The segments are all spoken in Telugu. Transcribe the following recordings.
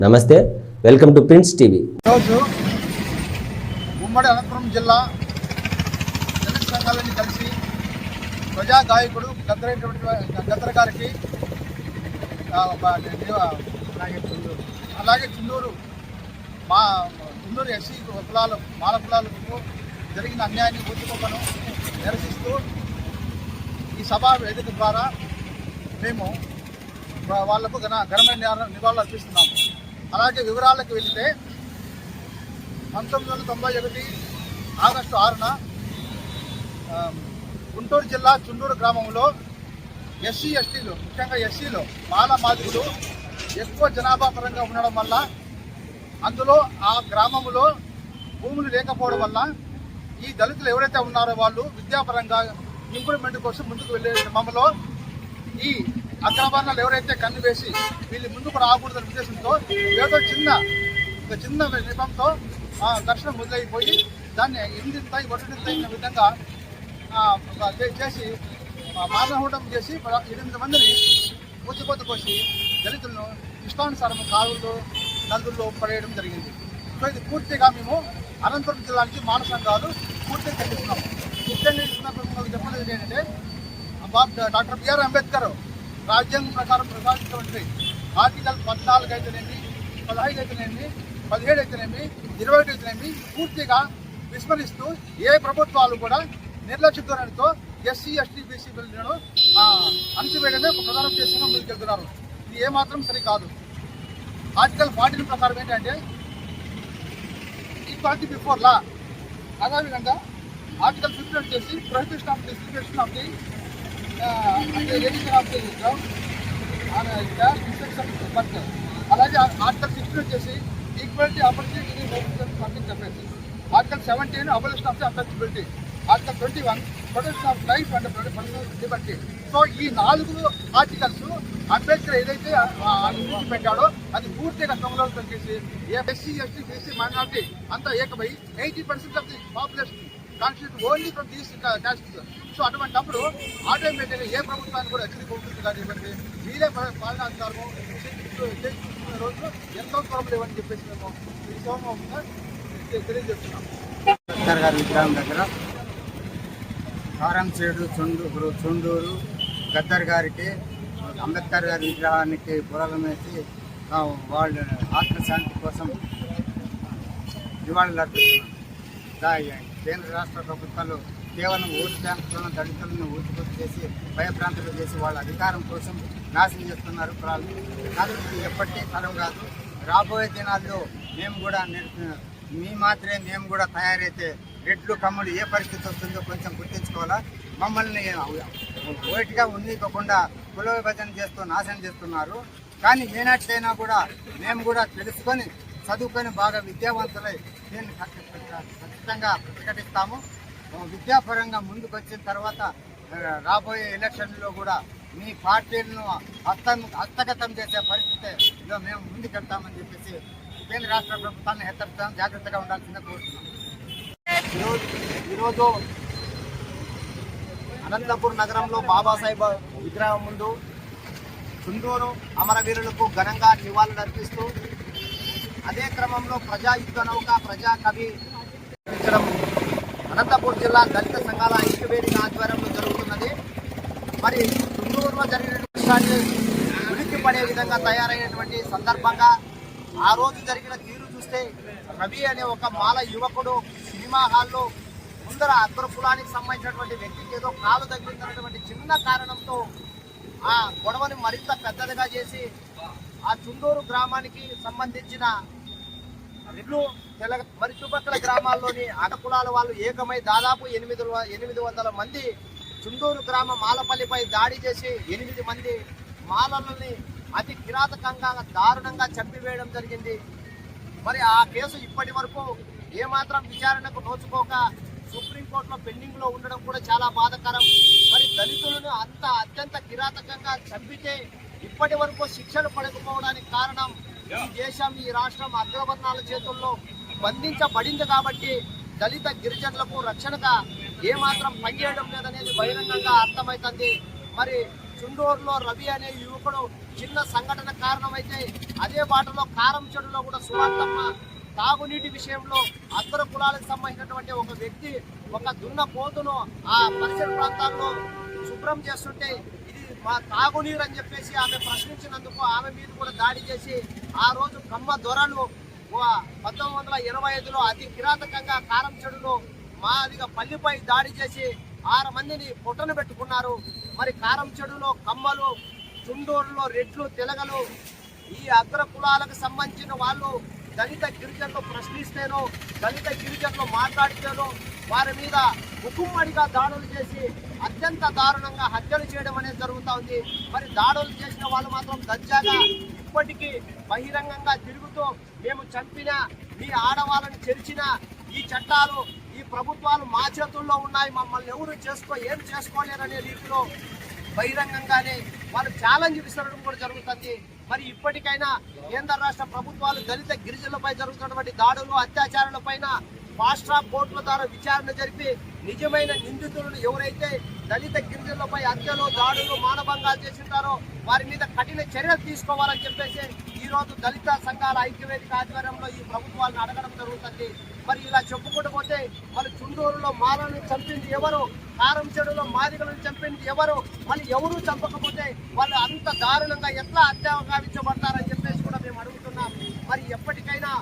నమస్తే వెల్కమ్ టు ప్రిన్స్ టీవీ. ఈరోజు ఉమ్మడి అనంతపురం జిల్లా దళిత సంఘాలన్నీ కలిసి ప్రజా గాయకుడు గద్దరైనటువంటి గద్దర గారికి అలాగే చుండూరు మా చుండూరు ఎస్సీ కులాలు మాల కులాలకు జరిగిన అన్యాయాన్ని గుర్తుకోకను నిరసిస్తూ ఈ సభా వేదిక ద్వారా మేము వాళ్ళకు ఘన ఘనమైన నివాళులు అర్పిస్తున్నాము. అలాగే వివరాలకు వెళితే పంతొమ్మిది వందల తొంభై ఒకటి ఆగస్టు ఆరున గుంటూరు జిల్లా చుండూరు గ్రామంలో ఎస్సీ ఎస్టీలు ముఖ్యంగా ఎస్సీలు మాల మాదిగులు ఎక్కువ జనాభా పరంగా ఉండడం వల్ల అందులో ఆ గ్రామంలో భూములు లేకపోవడం వల్ల ఈ దళితులు ఎవరైతే ఉన్నారో వాళ్ళు విద్యాపరంగా ఇంప్రూవ్మెంట్ కోసం ముందుకు వెళ్ళే క్రమంలో ఈ అక్రమార్లు ఎవరైతే కన్ను వేసి వీళ్ళు ముందుకు రాకూడదనే ఉద్దేశంతో ఏదో చిన్న ఒక చిన్న నిపంతో దర్శనం ఘర్షణ మొదలైపోయి దాన్ని ఇందింత ఒడ్డింత విధంగా చేసి మారణహూటం చేసి ఎనిమిది మందిని పూచిపోత కోసి దళితులను ఇష్టానుసారం కాలువల్లో నదుల్లో పడేయడం జరిగింది. సో ఇది పూర్తిగా మేము అనంతపురం జిల్లా నుంచి మాన సంఘాలు పూర్తిగా ఖండిస్తున్నాము ముఖ్యంగా చెప్పలేదు ఏంటంటే డాక్టర్ బిఆర్ అంబేద్కర్ రాజ్యాంగం ప్రకారం ప్రసాదించినటువంటి ఆర్టికల్ పద్నాలుగు అయితేనేమి పదహైదు అయితేనేమి పదిహేడు అయితేనేమి ఇరవై ఒకటి అయితేనేమి పూర్తిగా విస్మరిస్తూ ఏ ప్రభుత్వాలు కూడా నిర్లక్ష్య ధోరణితో ఎస్సీ ఎస్టీ బీసీ బిల్లులను అణచివేయడమే ఒక ప్రధాన ఉద్దేశంగా ముందుకెళ్తున్నారు. ఇది ఏమాత్రం సరికాదు ఆర్టికల్ ఫార్టీన్ ప్రకారం ఏంటంటే ఈక్వాలిటీ బిఫోర్ లా. అదేవిధంగా ఆర్టికల్ ఫిఫ్టీన్ వచ్చేసి prohibition of discrimination of the of the ground instruction but అలాగే ఆర్టికల్ సిక్స్టీన్ వచ్చేసి ఈక్వాలిటీ ఆపర్చునిటీ పబ్లిక్ చెప్పేసి article seventeen abolition of the untouchability article twenty one protection of life and personal liberty so ఈ నాలుగు ఆర్టికల్స్ అంబేద్కర్ ఏదైతే పెట్టాడో అది పూర్తిగా సమలోచన చేసి ఎస్సీ ఎస్టీ బీసీ మైనార్టీ అంతా ఏకమై eighty percent of the population constitute only from these caste so అటువంటిప్పుడు ఆటోమేటిక్గా ఏ ప్రభుత్వాన్ని కూడా హెచ్చరిక ఉంటుంది కానివ్వండి వీరే ప- పాలనాధికారము చేసుకున్న రోజులు ఎంతో త్వరలో ఇవ్వని చెప్పేసి మేము ఈ సోమంగా తెలియజేస్తున్నాం. అంబేద్కర్ గారి విగ్రహం దగ్గర కారంచేడు చుండూరు చుండూరు గద్దర్ గారికి అంబేద్కర్ గారి విగ్రహానికి పురాణం వేసి వాళ్ళ ఆత్మశాంతి కోసం నివాళులు అర్పిస్తున్నాం. కేంద్ర రాష్ట్ర ప్రభుత్వాలు కేవలం ఓటు బ్యాంకులను దళితులను ఊచుకొచ్చి చేసి భయప్రాంతులు చేసి వాళ్ళ అధికారం కోసం నాశనం చేస్తున్నారు కులాలు కానీ ఇది ఎప్పటికీ తరం కాదు. రాబోయే దినాల్లో మేము కూడా మీ మాత్రమే మేము కూడా తయారైతే రెడ్లు కమ్మలు ఏ పరిస్థితి వస్తుందో కొంచెం గుర్తించుకోవాలా? మమ్మల్ని ఓటిగా కాకుండా కుల విభజన చేస్తూ నాశనం చేస్తున్నారు. కానీ ఏనాటికైనా కూడా మేము కూడా తెలుసుకొని చదువుకొని బాగా విద్యావంతులై దీన్ని ఖచ్చితంగా ప్రకటిస్తాము విద్యాపరంగా ముందుకు వచ్చిన తర్వాత రాబోయే ఎలక్షన్లో కూడా మీ పార్టీలను హస్త హస్తగతం చేసే పరిస్థితిలో మేము ముందుకెళ్తామని చెప్పేసి కేంద్ర రాష్ట్ర ప్రభుత్వాన్ని హెచ్చరిస్తాం. జాగ్రత్తగా ఉండాల్సిందే కోరుతున్నాం. ఈరోజు ఈరోజు అనంతపూర్ నగరంలో బాబాసాహెబ్ విగ్రహం ముందు చుండూరు అమరవీరులకు ఘనంగా నివాళులు అర్పిస్తూ అదే క్రమంలో ప్రజా యుద్ధ నౌక ప్రజా కవి అనంతపూర్ జిల్లా దళిత సంఘాల ఐక్యవేదిక ఆధ్వర్యంలో జరుగుతున్నది. మరి తుంగూరులో జరిగిన విషయాన్ని ఉనికి పడే విధంగా తయారైనటువంటి సందర్భంగా ఆ రోజు జరిగిన తీరు చూస్తే రవి అనే ఒక మాల యువకుడు సినిమా హాల్లో ముందర అగ్ర కులానికి సంబంధించినటువంటి వ్యక్తికి ఏదో కాలు తగ్గించినటువంటి చిన్న కారణంతో ఆ గొడవని మరింత పెద్దదిగా చేసి ఆ చుండూరు గ్రామానికి సంబంధించిన రెడ్లు తెలగ మరి చుట్టుపక్కల గ్రామాల్లోని ఆట కులాల వాళ్ళు ఏకమై దాదాపు ఎనిమిది ఎనిమిది వందల మంది చుండూరు గ్రామ మాలపల్లిపై దాడి చేసి ఎనిమిది మంది మాలలని అతి కిరాతకంగా దారుణంగా చంపివేయడం జరిగింది. మరి ఆ కేసు ఇప్పటి వరకు ఏమాత్రం విచారణకు నోచుకోక సుప్రీంకోర్టులో పెండింగ్లో ఉండడం కూడా చాలా బాధాకరం. మరి దళితులను అంత అత్యంత కిరాతకంగా చంపితే ఇప్పటి వరకు శిక్షలు పడకపోవడానికి కారణం ఈ దేశం ఈ రాష్ట్రం అగ్రవర్ణాల చేతుల్లో బంధించబడింది కాబట్టి దళిత గిరిజనులకు రక్షణగా ఏమాత్రం పనిచేయడం లేదనేది బహిరంగంగా అర్థమవుతుంది. మరి చుండూరులో రవి అనే యువకుడు చిన్న సంఘటన కారణమైతే అదే బాటలో కారం చెడులో కూడా సువార్తమ్మ తాగునీటి విషయంలో అగ్ర కులాలకు సంబంధించినటువంటి ఒక వ్యక్తి ఒక దున్న పోతును ఆ పరిసర ప్రాంతాల్లో శుభ్రం చేస్తుంటే మా తాగునీరు అని చెప్పేసి ఆమె ప్రశ్నించినందుకు ఆమె మీద కూడా దాడి చేసి ఆ రోజు కమ్మ దొరలు పంతొమ్మిది వందల ఇరవై ఐదులో అతి కిరాతకంగా కారం చెడులో మాదిగా పల్లిపై దాడి చేసి ఆరు మందిని పొట్టను పెట్టుకున్నారు. మరి కారం చెడులో కమ్మలు చుండూరులో రెడ్లు తెలగలు ఈ అగ్ర కులాలకు సంబంధించిన వాళ్ళు దళిత గిరిజనులు ప్రశ్నిస్తేనో దళిత గిరిజనులు మాట్లాడితేనో వారి మీద ముకుమ్మడిగా దాడులు చేసి అత్యంత దారుణంగా హత్యలు చేయడం అనేది జరుగుతూ ఉంది. మరి దాడులు చేసిన వాళ్ళు మాత్రం దర్జాగా ఇప్పటికీ బహిరంగంగా తిరుగుతూ మేము చంపిన మీ ఆడవాళ్ళని చెరిచిన ఈ చట్టాలు ఈ ప్రభుత్వాలు మా చేతుల్లో ఉన్నాయి. మమ్మల్ని ఎవరు చేసుకో ఏం చేసుకోలేరనే రీతిలో బహిరంగంగానే వాళ్ళు ఛాలెంజ్ విసరడం కూడా జరుగుతుంది. మరి ఇప్పటికైనా కేంద్ర రాష్ట్ర ప్రభుత్వాలు దళిత గిరిజనులపై జరుగుతున్నటువంటి దాడులు అత్యాచారాలపైన ఫాస్ట్ ట్రాక్ కోర్టుల ద్వారా విచారణ జరిపి నిజమైన నిందితులను ఎవరైతే దళిత గిరిజనులపై హత్యలు దాడులు మానభంగాలు చేసింటారో వారి మీద కఠిన చర్యలు తీసుకోవాలని చెప్పేసి ఈరోజు దళిత సంఘాల ఐక్యవేదిక ఆధ్వర్యంలో ఈ ప్రభుత్వాలను అడగడం జరుగుతుంది. మరి ఇలా చెప్పుకుంటూ పోతే మరి చుండూరులో మాలను చంపింది ఎవరు? కారం చెడులో మాదిగలను చంపింది ఎవరు? మరి ఎవరు చంపకపోతే వాళ్ళు అంత దారుణంగా ఎట్లా అత్యావకావించబడతారని చెప్పేసి కూడా మేము అడుగుతున్నాం. మరి ఎప్పటికైనా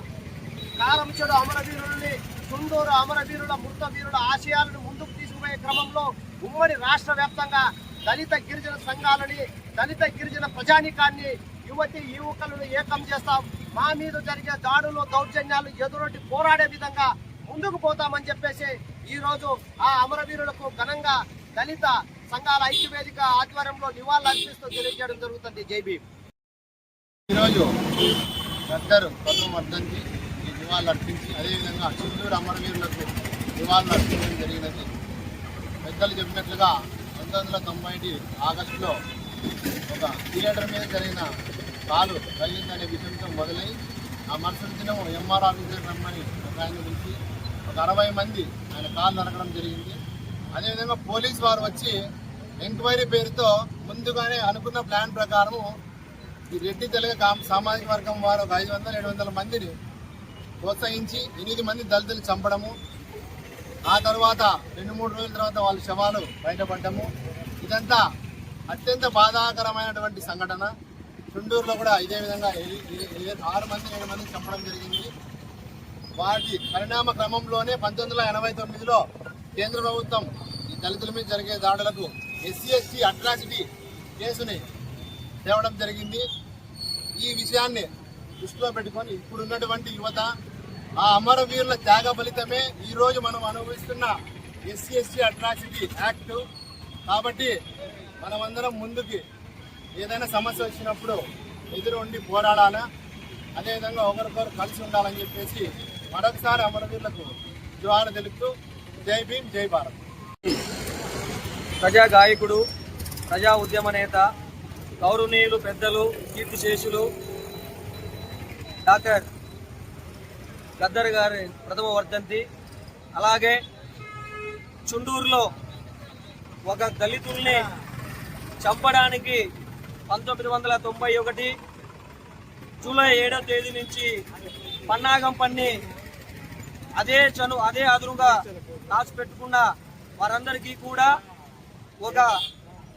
కారం చెడు అమరవీరుల్ని చుండూరు అమరవీరుల మృత వీరుల ఆశయాలను ముందుకు తీసుకుపోయే క్రమంలో ఉమ్మడి రాష్ట్ర వ్యాప్తంగా దళిత గిరిజన సంఘాలని దళిత గిరిజన ప్రజానికాన్ని యువతి యువకులను ఏకం చేస్తాం. మా మీద జరిగే దాడులు దౌర్జన్యాలు ఎదురొట్టి పోరాడే విధంగా ముందుకు పోతామని చెప్పేసి ఈ రోజు ఆ అమరవీరులకు ఘనంగా దళిత సంఘాల ఐక్యవేదిక ఆధ్వర్యంలో నివాళులు అర్పిస్తూ తెలియజేయడం జరుగుతుంది. జై భీమ్. ఈరోజు గద్దరు పద్మ వారికి నివాళులు అర్పించి అదేవిధంగా చిత్తూరు అమరవీరులకు నివాళులు అర్పించడం జరిగినది. పెద్దలు చెప్పినట్లుగా పంతొమ్మిది వందల తొంభై ఆగస్టులో ఒక థియేటర్ మీద జరిగిన కాలు తగిలిందనే విషయంతో మొదలై ఆ మరుసటి దినం ఎంఆర్ ఆఫీసర్ రమ్మని ఒక ఆయన పిలిచి ఒక అరవై మంది ఆయన కాలు నరకడం జరిగింది. అదేవిధంగా పోలీస్ వారు వచ్చి ఎంక్వైరీ పేరుతో ముందుగానే అనుకున్న ప్లాన్ ప్రకారము ఈ రెడ్డి తెలుగు సామాజిక వర్గం వారు ఒక ఐదు వందల ఏడు వందల మందిని ప్రోత్సహించి ఎనిమిది మంది దళితులు చంపడము ఆ తర్వాత రెండు మూడు రోజుల తర్వాత వాళ్ళ శవాలు బయటపడ్డము. ఇదంతా అత్యంత బాధాకరమైనటువంటి సంఘటన. చుండూరులో కూడా ఇదే విధంగా ఆరు మంది ఏడు మంది చంపడం జరిగింది. వాటి పరిణామ క్రమంలోనే పంతొమ్మిది వందల ఎనభై తొమ్మిదిలో కేంద్ర ప్రభుత్వం ఈ దళితుల మీద జరిగే దాడులకు ఎస్సీ ఎస్టీ అట్రాసిటీ కేసుని తేవడం జరిగింది. ఈ విషయాన్ని దృష్టిలో పెట్టుకొని ఇప్పుడున్నటువంటి యువత ఆ అమరవీరుల త్యాగ ఫలితమే ఈరోజు మనం అనుభవిస్తున్న ఎస్సీ ఎస్టీ అట్రాసిటీ యాక్ట్. కాబట్టి మనమందరం ముందుకి ఏదైనా సమస్య వచ్చినప్పుడు ఎదురు ఉండి పోరాడాలా? అదేవిధంగా ఒకరికొకరు కలిసి ఉండాలని చెప్పేసి మరొకసారి అమరవీరులకు జోహార్ తెలుపుతూ జై భీమ్ జై భారత్. ప్రజా గాయకుడు ప్రజా ఉద్యమ నేత గౌరవనీయులు పెద్దలు కీర్తిశేషులు డాక్టర్ గద్దర్ గారి ప్రథమ వర్ధంతి. అలాగే చుండూరులో ఒక దళితుల్ని చంపడానికి పంతొమ్మిది వందల తొంభై ఒకటి జూలై ఏడో తేదీ నుంచి పన్నాగం పన్ని అదే చను అదే అదురుగా దాచిపెట్టుకున్న వారందరికీ కూడా ఒక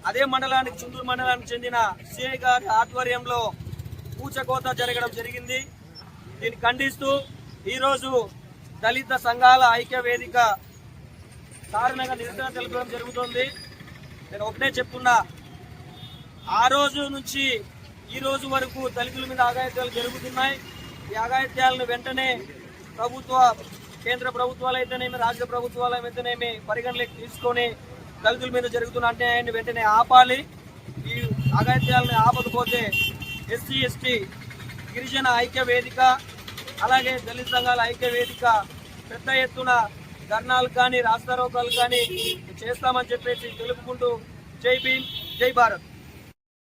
అదే మండలానికి చుండూరు మండలానికి చెందిన సిఐ గారి ఆధ్వర్యంలో పూచకోత జరగడం జరిగింది. దీన్ని ఖండిస్తూ ఈరోజు దళిత సంఘాల ఐక్య వేదిక కారణంగా నిరసన తెలపడం జరుగుతుంది. నేను ఒకటే చెప్తున్నా ఆ రోజు నుంచి ఈ రోజు వరకు దళితుల మీద ఆగాయిత్యాలు జరుగుతున్నాయి. ఈ ఆగాయిత్యాలను వెంటనే ప్రభుత్వ కేంద్ర ప్రభుత్వాలు అయితేనేమి రాష్ట్ర ప్రభుత్వాలు అయితేనేమి పరిగణలోకి తీసుకొని దళితుల మీద జరుగుతున్న అన్యాయాన్ని వెంటనే ఆపాలి. ఈ ఆగాయిత్యాలను ఆపకపోతే ఎస్సీ ఎస్టీ గిరిజన ఐక్య వేదిక అలాగే దళిత సంఘాల ఐక్య వేదిక పెద్ద ఎత్తున ధర్నాలు కానీ రాస్తారోకాలు కానీ చేస్తామని చెప్పేసి తెలుపుకుంటూ జై భీమ్ జై భారత్.